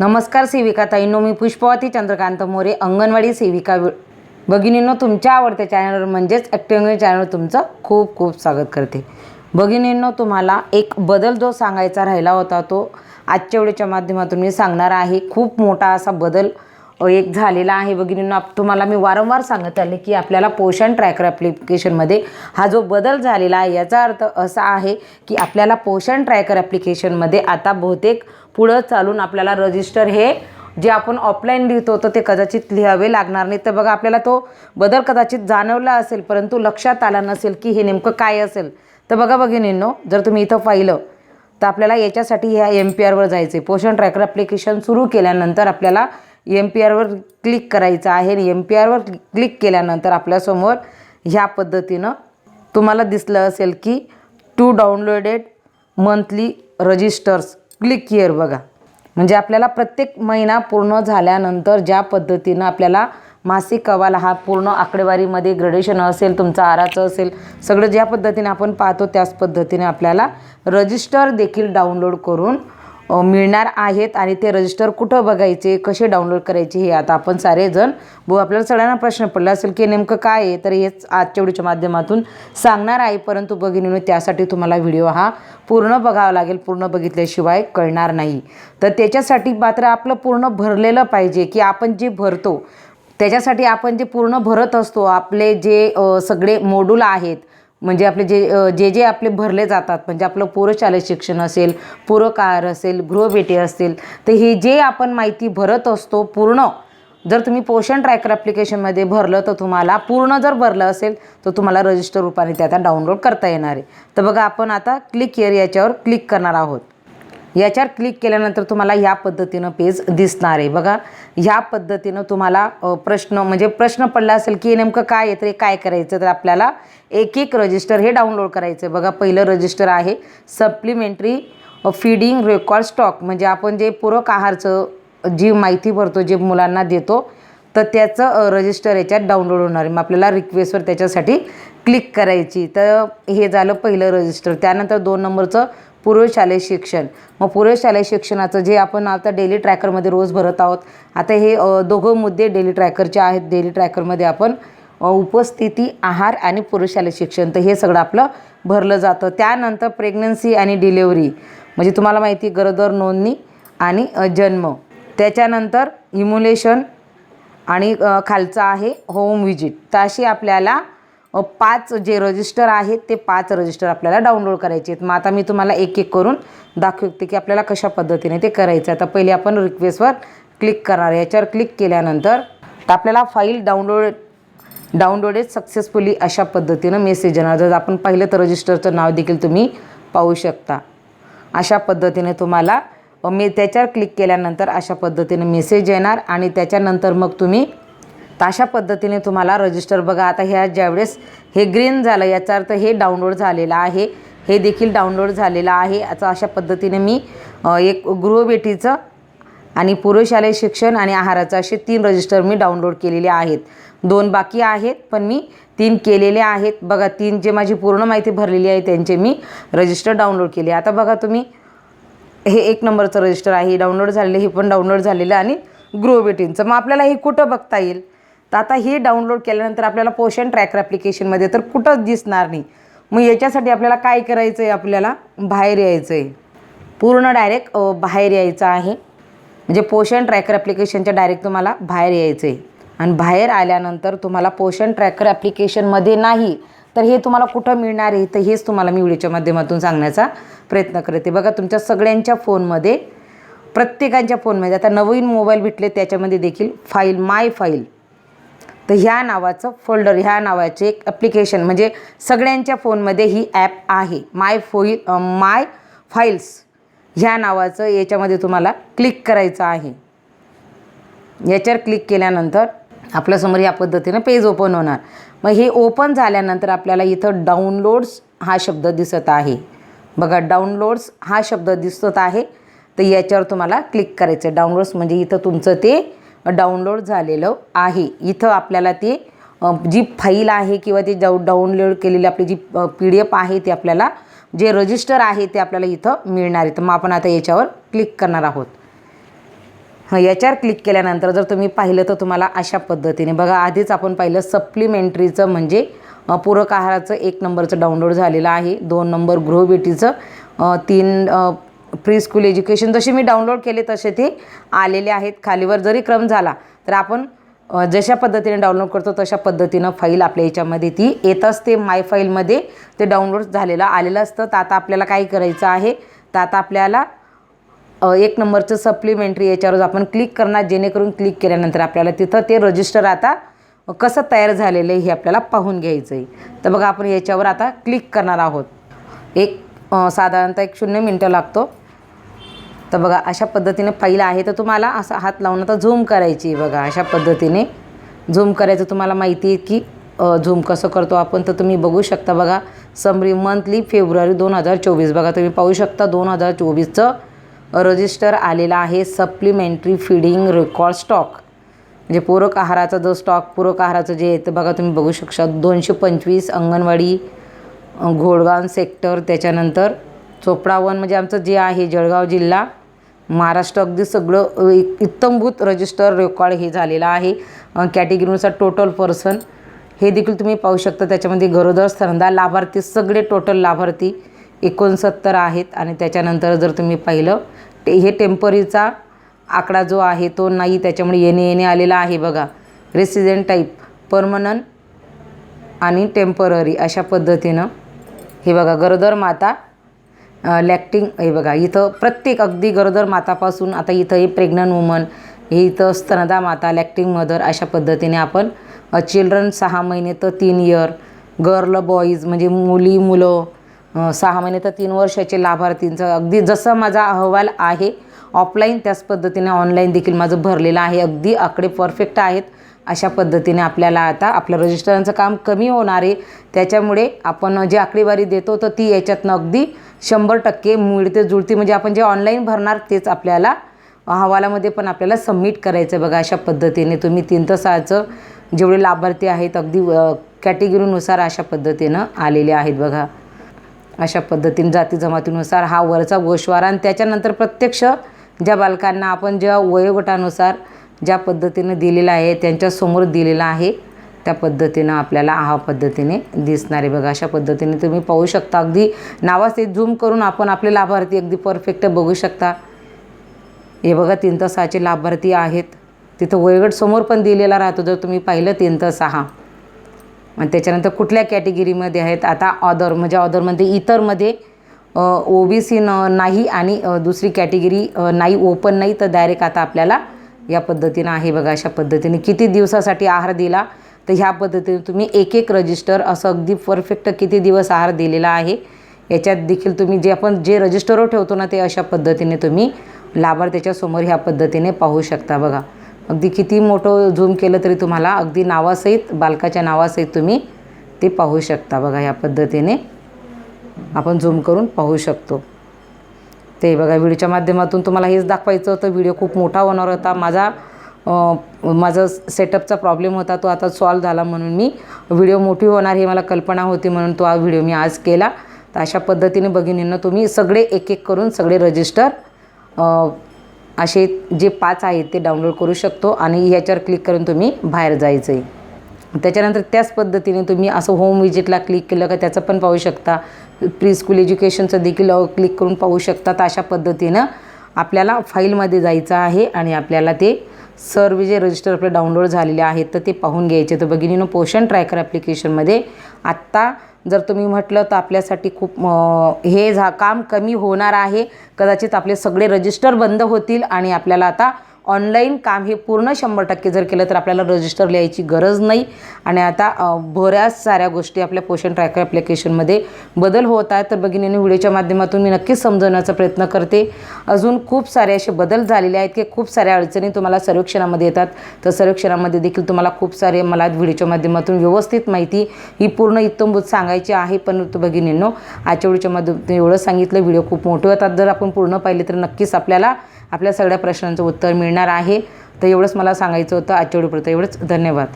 नमस्कार सेविका ताईंनो मी पुष्पवती चंद्रकांत मोरे अंगणवाडी सेविका भगिनींनो तुमच्या आवडत्या चॅनलवर म्हणजेच ॲक्टिव्ह चॅनल तुमचं खूप खूप स्वागत करते. भगिनींनो तुम्हाला एक बदल जो सांगायचा राहिला होता तो आजच्या वेळेच्या माध्यमातून मी सांगणार आहे. खूप मोठा असा बदल एक झालेला आहे. भगिनींनो आप- तुम्हाला मी वारंवार सांगत आले की आपल्याला पोषण ट्रॅकर ॲप्लिकेशनमध्ये हा जो बदल झालेला आहे याचा अर्थ असा आहे की आपल्याला पोषण ट्रॅकर ॲप्लिकेशनमध्ये आता बहुतेक पुढं चालून आपल्याला रजिस्टर हे जे आपण ऑफलाईन लिहितो तर ते कदाचित लिहावे लागणार नाही. तर बघा आपल्याला तो बदल कदाचित जाणवला असेल परंतु लक्षात आला नसेल की हे नेमकं काय असेल. तर बघा भगिनींनो जर तुम्ही इथं पाहिलं तर आपल्याला याच्यासाठी ह्या एम पी आरवर जायचं आहे पोषण ट्रॅकर ॲप्लिकेशन सुरू केल्यानंतर आपल्याला एम पी आरवर क्लिक करायचं आहे आणि एम पी आरवर क्लिक केल्यानंतर आपल्यासमोर ह्या पद्धतीनं तुम्हाला दिसलं असेल की two downloaded monthly registers click here बघा. म्हणजे आपल्याला प्रत्येक महिना पूर्ण झाल्यानंतर ज्या पद्धतीनं आपल्याला मासिक अहवाल हा पूर्ण आकडेवारीमध्ये ग्रेडेशन असेल तुमचा आराचं असेल सगळं ज्या पद्धतीने आपण पाहतो त्याच पद्धतीने आपल्याला रजिस्टर देखील डाउनलोड करून मिळणार आहेत आणि ते रजिस्टर कुठं बघायचे कसे डाउनलोड करायचे हे आता आपण सारेजण व आपल्याला सगळ्यांना प्रश्न पडला असेल की नेमकं काय आहे तर हेच आजच्या व्हिडिओच्या माध्यमातून सांगणार आहे. परंतु बघिनीनं त्यासाठी तुम्हाला व्हिडिओ हा पूर्ण बघावा लागेल पूर्ण बघितल्याशिवाय कळणार नाही. तर त्याच्यासाठी मात्र आपलं पूर्ण भरलेलं पाहिजे की आपण जे भरतो त्याच्यासाठी आपण जे पूर्ण भरत असतो आपले जे सगळे मोडूल आहेत म्हणजे आपले जे जे जे आपले भरले जातात म्हणजे आपलं पूरशालेय शिक्षण असेल पूरकार असेल गृहभेटी असतील तर हे जे आपण माहिती भरत असतो पूर्ण जर तुम्ही पोषण ट्रॅकर ॲप्लिकेशनमध्ये भरलं तर तुम्हाला पूर्ण जर भरलं असेल तर तुम्हाला रजिस्टर रूपाने ते आता डाउनलोड करता येणार आहे. तर बघा आपण आता क्लिक हिअर याच्यावर क्लिक करणार आहोत. याच्यावर क्लिक केल्यानंतर तुम्हाला ह्या पद्धतीनं पेज दिसणार आहे. बघा ह्या पद्धतीनं तुम्हाला प्रश्न म्हणजे प्रश्न पडला असेल की नेमकं काय आहे रे काय करायचं तर आपल्याला एक एक रजिस्टर हे डाउनलोड करायचं आहे. बघा पहिलं रजिस्टर आहे सप्लिमेंटरी फीडिंग रेकॉर्ड स्टॉक म्हणजे आपण जे पूरक आहारचं जी माहिती भरतो जे मुलांना देतो तर त्याचं रजिस्टर याच्यात डाउनलोड होणार आहे. मग आपल्याला रिक्वेस्टवर त्याच्यासाठी क्लिक करायची. तर हे झालं पहिलं रजिस्टर त्यानंतर दोन नंबरचं पूर्वशालेय शिक्षण. मग पूर्वशालेय शिक्षणाचं जे आपण आता डेली ट्रॅकरमध्ये रोज भरत आहोत आता हे दोघं मुद्दे डेली ट्रॅकरचे आहेत. डेली ट्रॅकरमध्ये आपण उपस्थिती आहार आणि पुरुषालय शिक्षण तर हे सगळं आपलं भरलं जातं. त्यानंतर प्रेग्नन्सी आणि डिलेवरी म्हणजे तुम्हाला माहिती आहे, गरोदर नोंदणी आणि जन्म. त्याच्यानंतर इम्युलेशन आणि खालचं आहे होम विजिट तर अशी आपल्याला पाच जे रजिस्टर आहेत ते पाच रजिस्टर आपल्याला डाउनलोड करायचे आहेत. मग आता मी तुम्हाला एक एक करून दाखवते की आपल्याला कशा पद्धतीने ते करायचं आहे. आता पहिले आपण रिक्वेस्टवर क्लिक करणार याच्यावर क्लिक केल्यानंतर तर आपल्याला फाईल डाउनलोड डाउनलोडेड सक्सेसफुली अशा पद्धतीनं मेसेज येणार. जर आपण पाहिलं तर रजिस्टरचं नाव देखील तुम्ही पाहू शकता. अशा पद्धतीने तुम्हाला मी त्याच्यावर क्लिक केल्यानंतर अशा पद्धतीने मेसेज येणार आणि त्याच्यानंतर मग तुम्ही तर अशा पद्धतीने तुम्हाला रजिस्टर बघा. आता ह्या ज्यावेळेस हे ग्रीन झालं याचा अर्थ हे डाउनलोड झालेलं आहे. हे देखील डाउनलोड झालेलं आहे. याचा अशा पद्धतीने मी एक गृहभेटीचं आणि पुरुषालय शिक्षण आणि आहाराचं असे तीन रजिस्टर मी डाउनलोड केलेले आहेत. दोन बाकी आहेत पण मी तीन केलेले आहेत. बघा तीन जे माझी पूर्ण माहिती भरलेली आहे त्यांचे मी रजिस्टर डाउनलोड केले. आता बघा तुम्ही हे एक नंबरचं रजिस्टर आहे. डाउनलोड झालेलं हे पण डाउनलोड झालेलं आणि गृहभेटींचं मग आपल्याला हे कुठं बघता येईल? तर आता हे डाउनलोड केल्यानंतर आपल्याला पोषण ट्रॅकर ॲप्लिकेशनमध्ये तर कुठंच दिसणार नाही. मग याच्यासाठी आपल्याला काय करायचं आहे आपल्याला बाहेर यायचं आहे पूर्ण डायरेक्ट बाहेर यायचं आहे. म्हणजे पोषण ट्रॅकर ॲप्लिकेशनच्या डायरेक्ट तुम्हाला बाहेर यायचं आहे आणि बाहेर आल्यानंतर तुम्हाला पोषण ट्रॅकर ॲप्लिकेशनमध्ये नाही तर हे तुम्हाला कुठं मिळणार आहे? तर हेच तुम्हाला मी व्हिडिओच्या माध्यमातून सांगण्याचा प्रयत्न करते. बघा तुमच्या सगळ्यांच्या फोनमध्ये प्रत्येकांच्या फोनमध्ये आता नवीन मोबाईल भेटले त्याच्यामध्ये देखील फाईल माय फाईल तर ह्या नावाचं फोल्डर ह्या नावाचे एक ॲप्लिकेशन म्हणजे सगळ्यांच्या फोनमध्ये ही ॲप आहे. माय फोईल माय फाईल्स ह्या नावाचं याच्यामध्ये तुम्हाला क्लिक करायचं आहे. याच्यावर क्लिक केल्यानंतर आपल्यासमोर या पद्धतीनं पेज ओपन होणार. मग हे ओपन झाल्यानंतर आपल्याला इथं डाउनलोड्स हा शब्द दिसत आहे. बघा डाउनलोड्स हा शब्द दिसत आहे. तर याच्यावर तुम्हाला क्लिक करायचं आहे डाउनलोड्स म्हणजे इथं तुमचं ते डाउनलोड झालेलं आहे. इथं आपल्याला ते जी फाईल आहे किंवा ती डाउ डाउनलोड केलेली आपली जी पी डी एफ आहे ती आपल्याला जे रजिस्टर आहे ते आपल्याला इथं मिळणार आहे. तर मग आपण आता याच्यावर क्लिक करणार आहोत. हं, याच्यावर क्लिक केल्यानंतर जर तुम्ही पाहिलं तर तुम्हाला अशा पद्धतीने बघा आधीच आपण पाहिलं सप्लिमेंटरीचं म्हणजे पूरक आहाराचं एक नंबरचं डाउनलोड झालेलं आहे. दोन नंबर गृहभेटीचं तीन प्री स्कूल एज्युकेशन जसे मी डाउनलोड केले तसे ते आलेले आहेत. खालीवर जरी क्रम झाला तर आपण जशा पद्धतीने डाउनलोड करतो तशा पद्धतीनं फाईल आपल्या याच्यामध्ये ती येत असते. माय फाईलमध्ये ते डाउनलोड झालेलं आलेलं असतं. तर आता आपल्याला काय करायचं आहे? तर आता आपल्याला एक नंबरचं सप्लिमेंटरी याच्यावर आपण क्लिक करणार. जेणेकरून क्लिक केल्यानंतर आपल्याला तिथं ते रजिस्टर आता कसं तयार झालेलं आहे हे आपल्याला पाहून घ्यायचं आहे. तर बघा आपण याच्यावर आता क्लिक करणार आहोत. एक साधारणतः एक शून्य मिनटं लागतो. तर बघा अशा पद्धतीने पहिलं आहे तर तुम्हाला असा हात लावून आता झूम करायची आहे बघा अशा पद्धतीने. झूम करायचं तुम्हाला माहिती आहे की झूम कसं करतो आपण तर तुम्ही बघू शकता बघा समरी मंथली फेब्रुवारी दोन हजार चोवीस. बघा तुम्ही पाहू शकता दोन हजार चोवीसचं रजिस्टर आलेलं आहे सप्लिमेंटरी फिडिंग रेकॉर्ड स्टॉक. म्हणजे पूरक आहाराचा जो स्टॉक पूरक आहाराचं जे आहे ते बघा तुम्ही बघू शकता. दोनशे पंचवीस अंगणवाडी घोडगाव सेक्टर त्याच्यानंतर चोपडावन म्हणजे आमचं जे आहे जळगाव जिल्हा महाराष्ट्र अगदी सगळं अ, इत्तमभूत रजिस्टर रेकॉर्ड हे झालेलं आहे. कॅटेगरीनुसार टोटल पर्सन हे देखील तुम्ही पाहू शकता. त्याच्यामध्ये गरोदर स्तनदा लाभार्थी सगळे टोटल लाभार्थी एकोणसत्तर आहेत. आणि त्याच्यानंतर जर तुम्ही पाहिलं ते हे टेम्परीचा आकडा जो आहे तो नाही त्याच्यामुळे येणे येणे आलेला आहे बघा. रेसिडेंट टाईप परमनंट आणि टेंपररी अशा पद्धतीनं हे बघा गरोदर माता लॅक्टिंग हे बघा इथं प्रत्येक अगदी गरोदर मातापासून आता इथं हे प्रेग्नंट वुमन हे इथं स्तनदा माता लॅक्टिंग मदर अशा पद्धतीने आपण चिल्ड्रन सहा महिने तर तीन इयर गर्ल बॉईज म्हणजे मुली मुलं सहा महिने तर तीन वर्षाचे लाभार्थींचं अगदी जसं माझा अहवाल आहे ऑफलाईन त्याच पद्धतीने ऑनलाईन देखील माझं भरलेलं आहे. अगदी आकडे परफेक्ट आहेत अशा पद्धतीने आपल्याला आता आपलं रजिस्टरांचं काम कमी होणार आहे. त्याच्यामुळे आपण जी आकडेवारी देतो तर ती याच्यातनं अगदी शंभर टक्के मिळते जुळते. म्हणजे आपण जे ऑनलाईन भरणार तेच आपल्याला अहवालामध्ये पण आपल्याला सबमिट करायचं आहे बघा अशा पद्धतीने. तुम्ही तीन तासाचं जेवढे लाभार्थी आहेत अगदी कॅटेगरीनुसार अशा पद्धतीनं आलेले आहेत बघा. अशा पद्धतीने जाती जमातीनुसार हा वरचा गोशवारा आणि त्याच्यानंतर प्रत्यक्ष ज्या बालकांना आपण ज्या वयोगटानुसार ज्या पद्धतीने दिलेला आहे त्यांच्यासमोर दिलेला आहे त्या पद्धतीनं आपल्याला हा पद्धतीने दिसणारे. बघा अशा पद्धतीने तुम्ही पाहू शकता. अगदी नावाचे झूम करून आपण आपले लाभार्थी अगदी परफेक्ट बघू शकता. हे बघा तीन तासाचे लाभार्थी आहेत. तिथं वयगट समोर पण दिलेला राहतो जर तुम्ही पाहिलं तीन तर सहा आणि त्याच्यानंतर कुठल्या कॅटेगरीमध्ये आहेत? आता ऑदर म्हणजे ऑदरमध्ये इतरमध्ये ओ बी सी न नाही आणि दुसरी कॅटेगरी नाही ओपन नाही तर डायरेक्ट आता आपल्याला या पद्धतीनं आहे बघा अशा पद्धतीने किती दिवसासाठी आहार दिला? तर ह्या पद्धतीने तुम्ही एक एक रजिस्टर असं अगदी परफेक्ट किती दिवस आहार दिलेला आहे. याच्यात देखील तुम्ही जे आपण जे रजिस्टरवर ठेवतो ना ते अशा पद्धतीने तुम्ही लाभार्थ्याच्या समोर ह्या पद्धतीने पाहू शकता बघा. अगदी किती मोठं झूम केलं तरी तुम्हाला अगदी नावासहित बालकाच्या नावासहित तुम्ही ते पाहू शकता बघा ह्या पद्धतीने. आपण झूम करून पाहू शकतो. ते बघा व्हिडिओच्या माध्यमातून तुम्हाला हेच दाखवायचं होतं व्हिडिओ खूप मोठा होणार होता. माझा माझा सेटअपचा प्रॉब्लेम होता तो आता सॉल्व झाला म्हणून मी व्हिडिओ मोठी होणार हे मला कल्पना होती म्हणून तो हा व्हिडिओ मी आज केला. तर अशा पद्धतीने भगिनींना तुम्ही सगळे एक एक करून सगळे रजिस्टर असे जे पाच आहेत ते डाउनलोड करू शकतो आणि ह्याच्यावर क्लिक करून तुम्ही बाहेर जायचं आहे त्याच्यानंतर त्याच पद्धतीने तुम्ही असं होम विजिटला क्लिक केलं का त्याचं पण पाहू शकता. प्री स्कूल एज्युकेशनचं देखील क्लिक करून पाहू शकता. तर अशा पद्धतीनं आपल्याला फाईलमध्ये जायचं आहे आणि आपल्याला ते सर्व जे रजिस्टर आपले डाउनलोड झालेले आहेत तर ते पाहून घ्यायचे. तर भगिनीनं पोषण ट्रॅकर ॲप्लिकेशनमध्ये आत्ता जर तुम्ही म्हटलं तर आपल्यासाठी खूप हे झा काम कमी होणार आहे. कदाचित आपले सगळे रजिस्टर बंद होतील आणि आपल्याला आता ऑनलाईन काम हे पूर्ण शंभर टक्के जर केलं तर आपल्याला रजिस्टर लिहायची गरज नाही. आणि आता बऱ्याच साऱ्या गोष्टी आपल्या पोषण ट्रॅकर ॲप्लिकेशनमध्ये बदल होत आहेत. तर भगिनीने व्हिडिओच्या माध्यमातून मी नक्कीच समजवण्याचा प्रयत्न करते. अजून खूप सारे असे बदल झालेले आहेत की खूप साऱ्या अडचणी तुम्हाला सर्वेक्षणामध्ये येतात. तर सर्वेक्षणामध्ये देखील तुम्हाला खूप सारे मला व्हिडिओच्या माध्यमातून व्यवस्थित माहिती ही पूर्ण इत्तमभूत सांगायची आहे. पण तो भगिनींनो आजच्या व्हिडिओच्या माध्यमातून एवढं सांगितलं व्हिडिओ खूप मोठे होतात. जर आपण पूर्ण पाहिले तर नक्कीच आपल्याला आपल्या सगळ्या प्रश्नांचं उत्तर मिळणार आहे. तर एवढंच मला सांगायचं होतं. आजच्या एवढंच. धन्यवाद.